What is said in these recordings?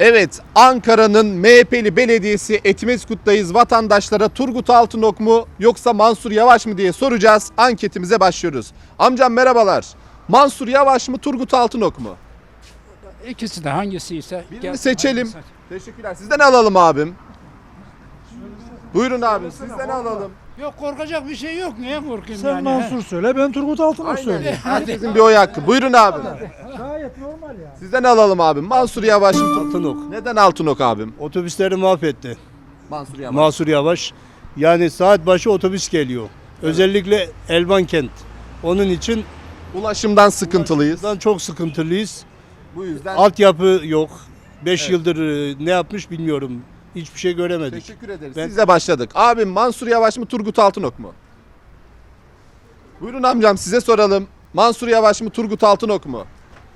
Evet, Ankara'nın MHP'li belediyesi Etimeskut'tayız. Vatandaşlara Turgut Altınok mu yoksa Mansur Yavaş mı diye soracağız. Anketimize başlıyoruz. Amcam merhabalar. Mansur Yavaş mı Turgut Altınok mu? İkisi de hangisi ise. Birini seçelim. Teşekkürler. Sizden alalım abim. Buyurun abim sizden alalım. Yok korkacak bir şey yok. Niye korkayım Sen yani? Mansur söyle, ben Turgut Altınok söyleyeyim. Herkesin bir oy hakkı. Buyurun abi. Gayet normal yani. Sizden alalım abim. Mansur Yavaş mı? Turgut- Altınok. Neden Altınok abim? Otobüsleri mahvetti. Mansur Yavaş. Mahsur Yavaş. Yani saat başı otobüs geliyor. Özellikle Elvan kent. Onun için Ulaşımdan sıkıntılıyız. buradan çok sıkıntılıyız. Bu yüzden Altyapı yok. 5 yıldır e, ne yapmış bilmiyorum. Hiçbir şey göremedik. Teşekkür ederiz. Ben- Sizle başladık. Abim Mansur Yavaş mı Turgut Altınok mu? Buyurun amcam size soralım. Mansur Yavaş mı Turgut Altınok mu?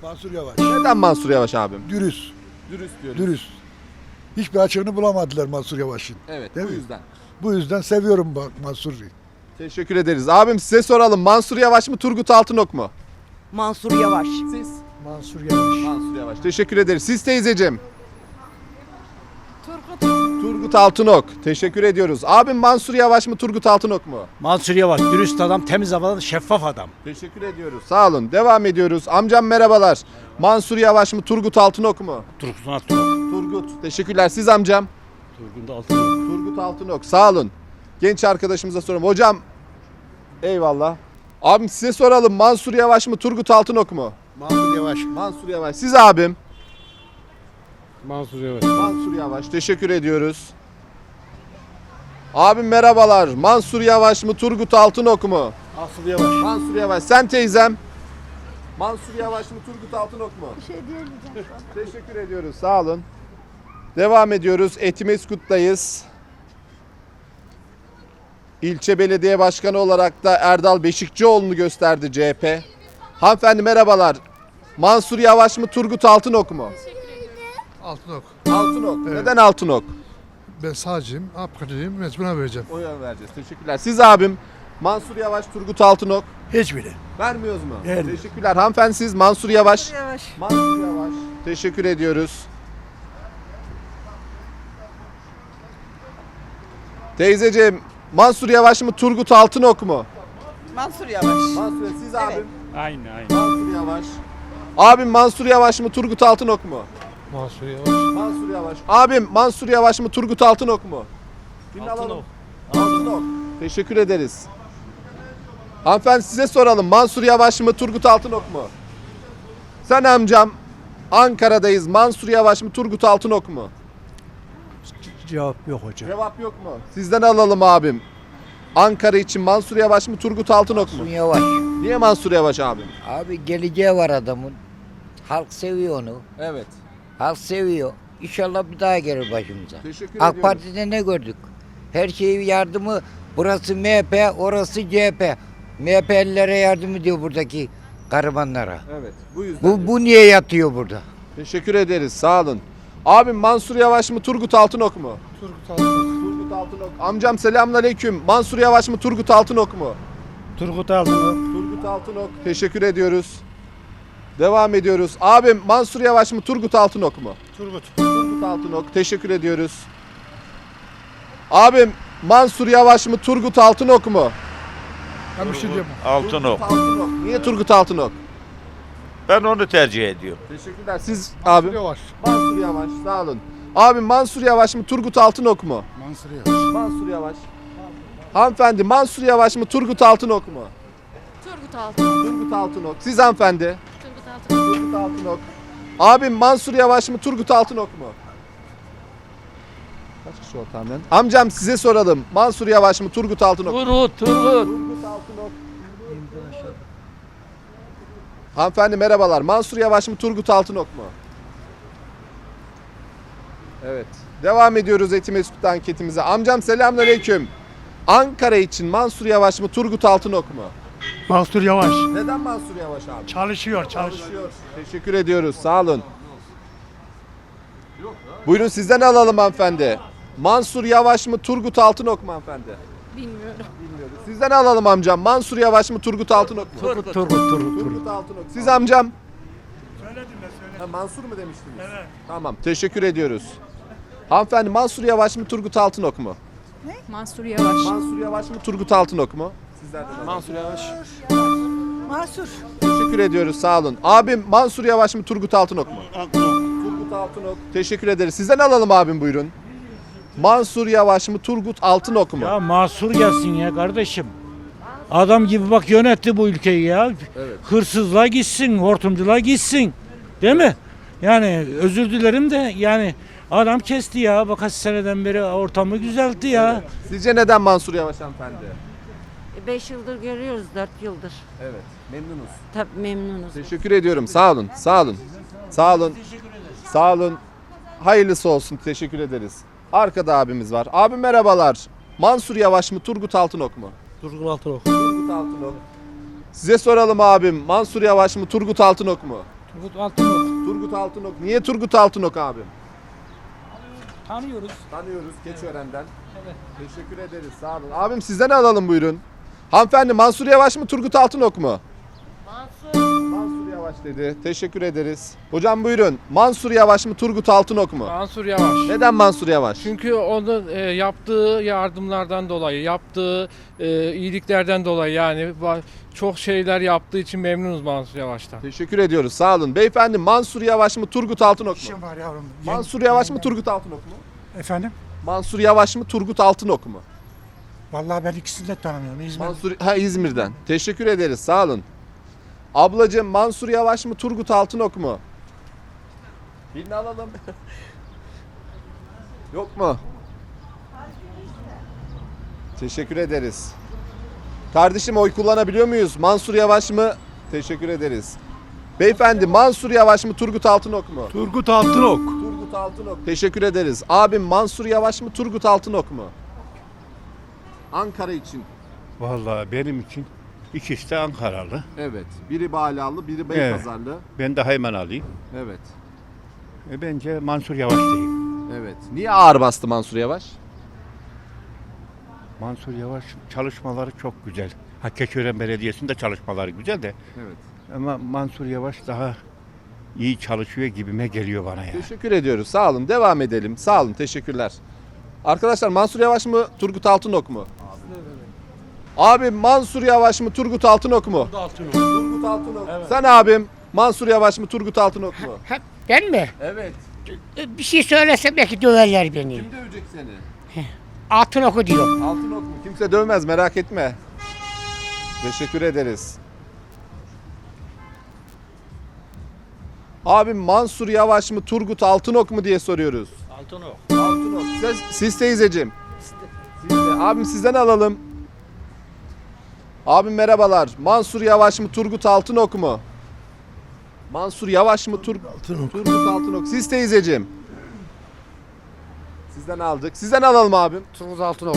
Mansur Yavaş. Neden Mansur Yavaş abim? Dürüst, Dürüst diyoruz. dürüst. Hiçbir açığını bulamadılar Mansur Yavaş'ın. Evet Değil bu mi? yüzden. Bu yüzden seviyorum bak Mansur'u. Teşekkür ederiz. Abim size soralım. Mansur Yavaş mı Turgut Altınok mu? Mansur Yavaş. Siz. Mansur Yavaş. Mansur Yavaş. Teşekkür ederiz. Siz teyzeciğim. Turgut. Altınok. Teşekkür ediyoruz. Abim Mansur Yavaş mı Turgut Altınok mu? Mansur Yavaş dürüst adam, temiz adam, şeffaf adam. Teşekkür ediyoruz. Sağ olun. Devam ediyoruz. Amcam merhabalar. Mansur Yavaş mı Turgut Altınok mu? Turgut Altınok. Turgut. Teşekkürler. Siz amcam? Turgut Altınok. Turgut Altınok. Sağ olun. Genç arkadaşımıza soralım. Hocam. Eyvallah. Abim size soralım. Mansur Yavaş mı Turgut Altınok mu? Mansur Yavaş. Mansur Yavaş. Siz abim? Mansur Yavaş. Mansur Yavaş. Teşekkür ediyoruz. Abim merhabalar. Mansur Yavaş mı Turgut Altınok mu? Mahsur Yavaş. Mansur Yavaş. Sen teyzem. Mansur Yavaş mı Turgut Altınok mu? Bir şey diyemeyeceğim. Teşekkür ediyoruz. Sağ olun. Devam ediyoruz. Etimeskut'tayız. İlçe Belediye Başkanı olarak da Erdal Beşikçioğlu'nu gösterdi CHP. Hanımefendi merhabalar. Mansur Yavaş mı Turgut Altınok mu? Altınok. Altınok. Evet. Neden Altınok? Ben sağcıyım, APK'cıyım, mecburen vereceğim. Oy vereceğiz. Teşekkürler. Siz abim Mansur Yavaş, Turgut Altınok. Hiçbiri. Vermiyoruz mu? Vermiyoruz. Teşekkürler. Hanımefendi siz Mansur Yavaş. Yavaş. Mansur Yavaş. Teşekkür ediyoruz. Teyzeciğim Mansur Yavaş mı Turgut Altınok mu? Mansur Yavaş. Mansur siz abim. Aynı aynı. Mansur Yavaş. Abim Mansur Yavaş mı Turgut Altınok mu? Mansur Yavaş. Mansur Yavaş. Abim Mansur Yavaş mı Turgut Altınok mu? Birini alalım. Altınok. Teşekkür ederiz. Hanımefendi size soralım. Mansur Yavaş mı Turgut Altınok mu? Sen amcam Ankara'dayız. Mansur Yavaş mı Turgut Altınok mu? Cevap yok hocam. Cevap yok mu? Sizden alalım abim. Ankara için Mansur Yavaş mı Turgut Altınok mu? Yavaş. Niye Mansur Yavaş abim? Abi geleceği var adamın. Halk seviyor onu. Evet. Halk seviyor. İnşallah bir daha gelir başımıza. Teşekkür AK ediyoruz. Parti'de ne gördük? Her şeyi yardımı burası MHP, orası CHP. MHP'lilere yardım ediyor buradaki garibanlara. Evet. Bu yüzden. Bu, bu niye yatıyor burada? Teşekkür ederiz. Sağ olun. Abim Mansur Yavaş mı Turgut Altınok mu? Turgut Altınok. Turgut Altınok. Amcam selamünaleyküm. Mansur Yavaş mı Turgut Altınok mu? Turgut Altınok. Turgut Altınok. Teşekkür ediyoruz. Devam ediyoruz. Abim Mansur Yavaş mı Turgut Altınok mu? Turgut. Turgut Altınok. Teşekkür ediyoruz. Abim Mansur Yavaş mı Turgut Altınok mu? Ben bir şey diyemem. Altınok. Turgut Altınok. Niye Turgut Altınok? Ben onu tercih ediyorum. Teşekkürler. Siz abim. Yavaş. Mansur Yavaş. Sağ olun. Abim Mansur Yavaş mı Turgut Altınok mu? Mansur Yavaş. Mansur Yavaş. Hanımefendi Mansur Yavaş mı Turgut Altınok mu? Turgut Altın. Turgut Altınok. Siz hanımefendi. Altınok. Abim Mansur Yavaş mı Turgut Altınok mu? Kaç kişi ortağım ben? Amcam size soralım. Mansur Yavaş mı Turgut Altınok mu? Turgut, Turgut. Turgut Altınok. Hanımefendi merhabalar. Mansur Yavaş mı Turgut Altınok mu? Evet. Devam ediyoruz Etimeskut anketimize. Amcam selamünaleyküm. Ankara için Mansur Yavaş mı Turgut Altınok mu? Mansur Yavaş. Neden Mansur Yavaş abi? Çalışıyor, çalışıyor. Çalışıyor. Teşekkür ediyoruz. Sağ olun. Buyurun sizden alalım hanımefendi. Mansur Yavaş mı Turgut Altınok mu hanımefendi? Bilmiyorum. Sizden alalım amcam. Mansur Yavaş mı Turgut Altınok mu? Turgut, Turgut, Turgut. Turgut Altınok. Siz amcam? Ha, Mansur mu demiştiniz? Evet. Tamam teşekkür ediyoruz. Hanımefendi Mansur Yavaş mı Turgut Altınok mu? Mansur Yavaş. Mansur Yavaş mı Turgut Altınok mu? Sizlerden Mansur Yavaş. Mansur. Teşekkür ediyoruz sağ olun. Abim Mansur Yavaş mı Turgut Altınok mu? Turgut Altınok. Teşekkür ederiz. Sizden alalım abim buyurun. Mansur Yavaş mı Turgut Altınok mu? Ya Mansur gelsin ya kardeşim. Adam gibi bak yönetti bu ülkeyi ya. Evet. Hırsızlığa gitsin, hortumculuğa gitsin. Değil mi? Yani özür dilerim de yani adam kesti ya. Bak kaç seneden beri ortamı düzeltti ya. Sizce neden Mansur Yavaş hanımefendi? 5 yıldır görüyoruz, 4 yıldır. Evet. Memnunuz. Tabii memnunuz. Teşekkür ediyorum. Sağ olun. Sağ olun. Sağ olun. Sağ olun. Hayırlısı olsun. Teşekkür ederiz. Arkada abimiz var. Abi merhabalar. Mansur Yavaş mı Turgut Altınok mu? Turgut Altınok. Turgut Altınok. Size soralım abim. Mansur Yavaş mı Turgut Altınok mu? Turgut Altınok. Turgut Altınok. Niye Turgut Altınok abim? Tanıyoruz. Tanıyoruz Keçiören'den. Teşekkür ederiz. Sağ olun. Abim sizden alalım buyurun. Hanımefendi Mansur Yavaş mı Turgut Altınok mu? Mansur. Mansur Yavaş dedi. Teşekkür ederiz. Hocam buyurun. Mansur Yavaş mı Turgut Altınok mu? Mansur Yavaş. Neden Mansur Yavaş? Çünkü onun e, yaptığı yardımlardan dolayı, yaptığı e, iyiliklerden dolayı yani çok şeyler yaptığı için memnunuz Mansur Yavaş'tan. Teşekkür ediyoruz. Sağ olun. Beyefendi Mansur Yavaş mı Turgut Altınok mu? İşim var yavrum. Mansur Yavaş mı Turgut Altınok mu? Efendim? Mansur Yavaş mı Turgut Altınok mu? Vallahi ben ikisini de tanımıyorum. İzmir. Mansur ha İzmir'den. Teşekkür ederiz. Sağ olun. Ablacığım Mansur Yavaş mı Turgut Altınok mu? Birini alalım. Yok mu? Teşekkür ederiz. Kardeşim oy kullanabiliyor muyuz? Mansur Yavaş mı? Teşekkür ederiz. Beyefendi Mansur Yavaş mı Turgut Altınok mu? Turgut Altınok. Turgut Altınok. Teşekkür ederiz. Abim Mansur Yavaş mı Turgut Altınok mu? Ankara için. Vallahi benim için ikisi de Ankaralı. Evet. Biri Bağlalı, biri Beypazarlı. Ben daha hemen alayım. Evet. E, bence Mansur Yavaş diyeyim. Evet. Niye ağır bastı Mansur Yavaş? Mansur Yavaş çalışmaları çok güzel. Ha Keçiören Belediyesi'nde çalışmaları güzel de Evet. ama Mansur Yavaş daha iyi çalışıyor gibime geliyor bana ya. Teşekkür ediyoruz. Sağ olun. Devam edelim. Sağ olun. Teşekkürler. Arkadaşlar Mansur Yavaş mı, Turgut Altınok mu? Abi Mansur Yavaş mı, Turgut Altınok mu? Altınok. Turgut Altınok. Sen abim Mansur Yavaş mı, Turgut Altınok mu? Ben mi? Evet. Bir şey söylesem belki döverler beni. Kim dövecek seni? Altın oku diyor. Altınok mu? Kimse dövmez merak etme. Teşekkür ederiz. Abi Mansur Yavaş mı Turgut Altınok mu diye soruyoruz. Altınok. Altınok. Siz, siz teyzeciğim. Siz de. Abim sizden alalım. Abim merhabalar. Mansur Yavaş mı Turgut Altınok mu? Mansur Yavaş mı Tur Altınok. Turgut Altınok. Siz teyzeciğim. Sizden aldık. Sizden alalım abim. Turgut Altınok.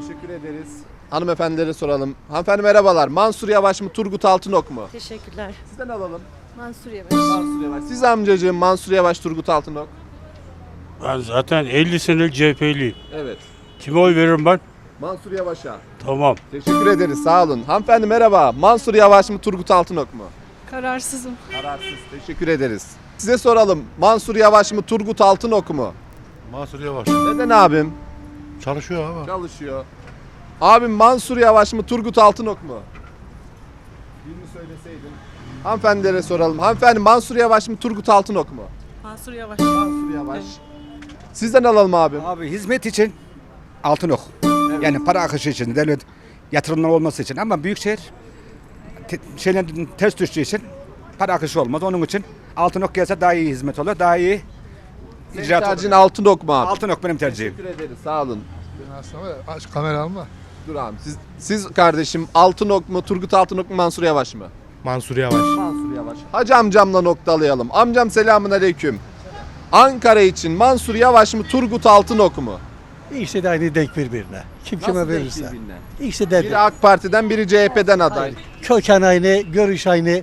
Teşekkür ederiz. Hanımefendilere soralım. Hanımefendi merhabalar. Mansur Yavaş mı Turgut Altınok mu? Teşekkürler. Sizden alalım. Mansur Yavaş. Mansur Yavaş. Siz amcacığım Mansur Yavaş Turgut Altınok. Ben zaten 50 senelik CHP'liyim. Evet. Kime oy veririm ben? Mansur Yavaş'a. Tamam. Teşekkür ederiz. Sağ olun. Hanımefendi merhaba. Mansur Yavaş mı Turgut Altınok mu? Kararsızım. Kararsız. Teşekkür ederiz. Size soralım. Mansur Yavaş mı Turgut Altınok mu? Mansur Yavaş. Neden abim? Çalışıyor ama. Çalışıyor. Abim Mansur Yavaş mı Turgut Altınok mu? Birini söyleseydin. Hanımefendilere soralım. Hanımefendi Mansur Yavaş mı Turgut Altınok mu? Mansur Yavaş. Mansur Yavaş. Sizden alalım abim. Abi hizmet için Altınok. Yani para akışı için, devlet yatırımlar olması için ama büyükşehir te, şeylerin ters düştüğü için para akışı olmaz. Onun için Altınok gelse daha iyi hizmet olur, daha iyi Senin icraat tercihin olur. Altınok mu abi? Altınok benim tercihim. Teşekkür ederiz. Sağ olun. Ben aslında aç kamera alma. Dur abi. Siz, siz kardeşim Altınok mu Turgut Altınok mu Mansur Yavaş mı? Mansur Yavaş. Mansur Yavaş. Hacı amcamla noktalayalım. Amcam selamun aleyküm. Ankara için Mansur Yavaş mı Turgut Altınok mu? İkisi de aynı denk birbirine. Kim kime Nasıl denk verirse. birbirine? İkisi de Biri AK Parti'den biri CHP'den aday. köken aynı, görüş aynı.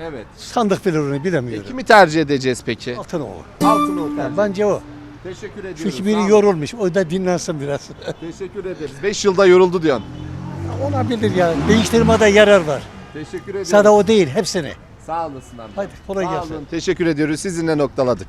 Evet. Sandık bilir onu E, bilemiyorum. kimi tercih edeceğiz peki? Altınok. Altınok tercih. Bence o. Teşekkür ediyoruz. Çünkü Sağ biri olun. yorulmuş. O da dinlensin biraz. Teşekkür ederiz. 5 yılda yoruldu diyorsun. Olabilir ya. Değiştirmede yarar var. Teşekkür ediyoruz. Sadece o değil, hepsini. Sağ olasın amca. Hadi kolay Sağ gelsin. olun. Teşekkür ediyoruz. Sizinle noktaladık.